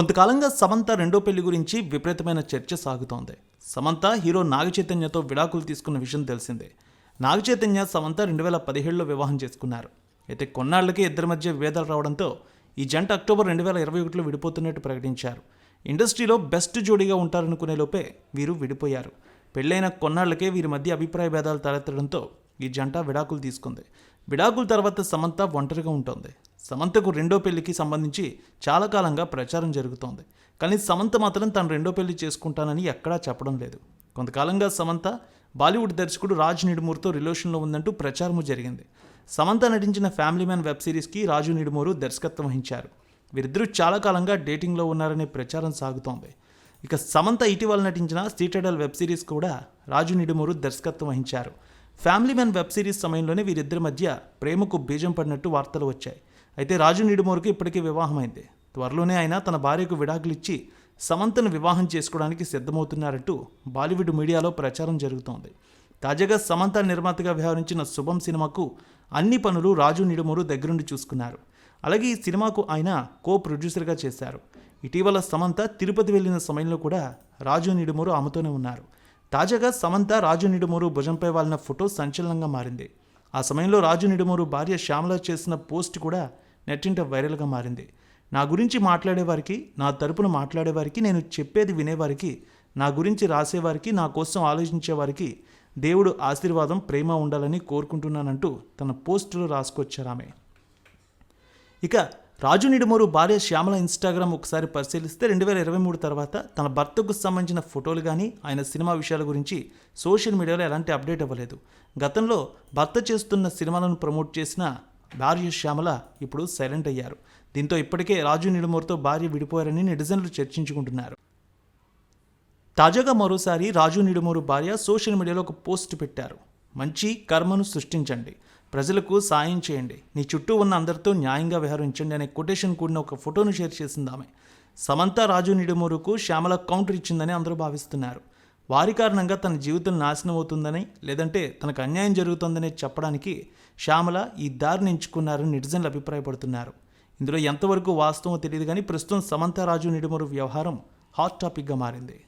కొంతకాలంగా సమంత రెండో పెళ్ళి గురించి విపరీతమైన చర్చ సాగుతోంది. సమంత హీరో నాగచైతన్యతో విడాకులు తీసుకున్న విషయం తెలిసిందే. నాగచైతన్య సమంత రెండు వేల పదిహేడులో వివాహం చేసుకున్నారు. అయితే కొన్నాళ్ళకే ఇద్దరి మధ్య విభేదాలు రావడంతో ఈ జంట అక్టోబర్ రెండు వేల ఇరవై ఒకటిలో విడిపోతున్నట్టు ప్రకటించారు. ఇండస్ట్రీలో బెస్ట్ జోడీగా ఉంటారనుకునే లోపే వీరు విడిపోయారు. పెళ్ళైన కొన్నాళ్ళకే వీరి మధ్య అభిప్రాయ భేదాలు తలెత్తడంతో ఈ జంట విడాకులు తీసుకుంది. విడాకుల తర్వాత సమంత ఒంటరిగా ఉంటుంది. సమంతకు రెండో పెళ్ళికి సంబంధించి చాలా కాలంగా ప్రచారం జరుగుతోంది. కానీ సమంత మాత్రం తను రెండో పెళ్ళి చేసుకుంటానని ఎక్కడా చెప్పడం లేదు. కొంతకాలంగా సమంత బాలీవుడ్ దర్శకుడు రాజ్ నిడుమూర్తో రిలేషన్లో ఉందంటూ ప్రచారము జరిగింది. సమంత నటించిన ఫ్యామిలీ మ్యాన్ వెబ్ సిరీస్కి రాజు నిడుమూరు దర్శకత్వం వహించారు. వీరిద్దరూ చాలా కాలంగా డేటింగ్లో ఉన్నారనే ప్రచారం సాగుతోంది. ఇక సమంత ఇటీవల నటించిన సీటడల్ వెబ్ సిరీస్ కూడా రాజు నిడుమూరు దర్శకత్వం వహించారు. ఫ్యామిలీ మ్యాన్ వెబ్ సిరీస్ సమయంలోనే వీరిద్దరి మధ్య ప్రేమకు బీజం పడినట్టు వార్తలు వచ్చాయి. అయితే రాజు నిడుమూరుకి ఇప్పటికే వివాహమైంది. త్వరలోనే ఆయన తన భార్యకు విడాకులు ఇచ్చి సమంతను వివాహం చేసుకోవడానికి సిద్ధమవుతున్నారంటూ బాలీవుడ్ మీడియాలో ప్రచారం జరుగుతోంది. తాజాగా సమంత నిర్మాతగా వ్యవహరించిన శుభం సినిమాకు అన్ని పనులు రాజు నిడుమూరు దగ్గరుండి చూసుకున్నారు. అలాగే ఈ సినిమాకు ఆయన కో ప్రొడ్యూసర్గా చేశారు. ఇటీవల సమంత తిరుపతి వెళ్ళిన సమయంలో కూడా రాజు నిడుమూరు ఆమెతోనే ఉన్నారు. తాజాగా సమంత రాజు నిడుమూరు భుజంపై వాలిన ఫోటో సంచలనంగా మారింది. ఆ సమయంలో రాజు నిడుమూరు భార్య శ్యామల చేసిన పోస్ట్ కూడా నెట్టింట వైరల్గా మారింది. నా గురించి మాట్లాడేవారికి నా తరపున మాట్లాడేవారికి నేను చెప్పేది వినేవారికి నా గురించి రాసేవారికి నా కోసం ఆలోచించేవారికి దేవుడు ఆశీర్వాదం ప్రేమ ఉండాలని కోరుకుంటున్నానంటూ తన పోస్టులో రాసుకొచ్చారు ఆమె ఇక రాజు నిడుమూరు భార్య శ్యామల ఇన్స్టాగ్రామ్ ఒకసారి పరిశీలిస్తే రెండు వేల ఇరవై మూడు తర్వాత తన భర్తకు సంబంధించిన ఫోటోలు కానీ ఆయన సినిమా విషయాల గురించి సోషల్ మీడియాలో ఎలాంటి అప్డేట్ అవ్వలేదు గతంలో భర్త చేస్తున్న సినిమాలను ప్రమోట్ చేసిన భార్య శ్యామల ఇప్పుడు సైలెంట్ అయ్యారు. దీంతో ఇప్పటికే రాజు నిడుమూరుతో భార్య విడిపోయారని నెటిజన్లు చర్చించుకుంటున్నారు. తాజాగా మరోసారి రాజు నిడుమూరు భార్య సోషల్ మీడియాలో ఒక పోస్ట్ పెట్టారు. మంచి కర్మను సృష్టించండి. ప్రజలకు సాయం చేయండి. నీ చుట్టూ ఉన్న అందరితో న్యాయంగా వ్యవహరించండి అనే కొటేషన్ కూడిన ఒక ఫోటోను షేర్ చేసింది ఆమె సమంత రాజు నిడుమూరుకు శ్యామల కౌంటర్ ఇచ్చిందని అందరూ భావిస్తున్నారు. వారి కారణంగా తన జీవితం నాశనం అవుతుందని లేదంటే తనకు అన్యాయం జరుగుతుందని చెప్పడానికి శ్యామల ఈ దారిని ఎంచుకున్నారని నెటిజన్లు అభిప్రాయపడుతున్నారు. ఇందులో ఎంతవరకు వాస్తవం తెలియదు కానీ ప్రస్తుతం సమంత రాజు నిడుమూరు వ్యవహారం హాట్ టాపిక్గా మారింది.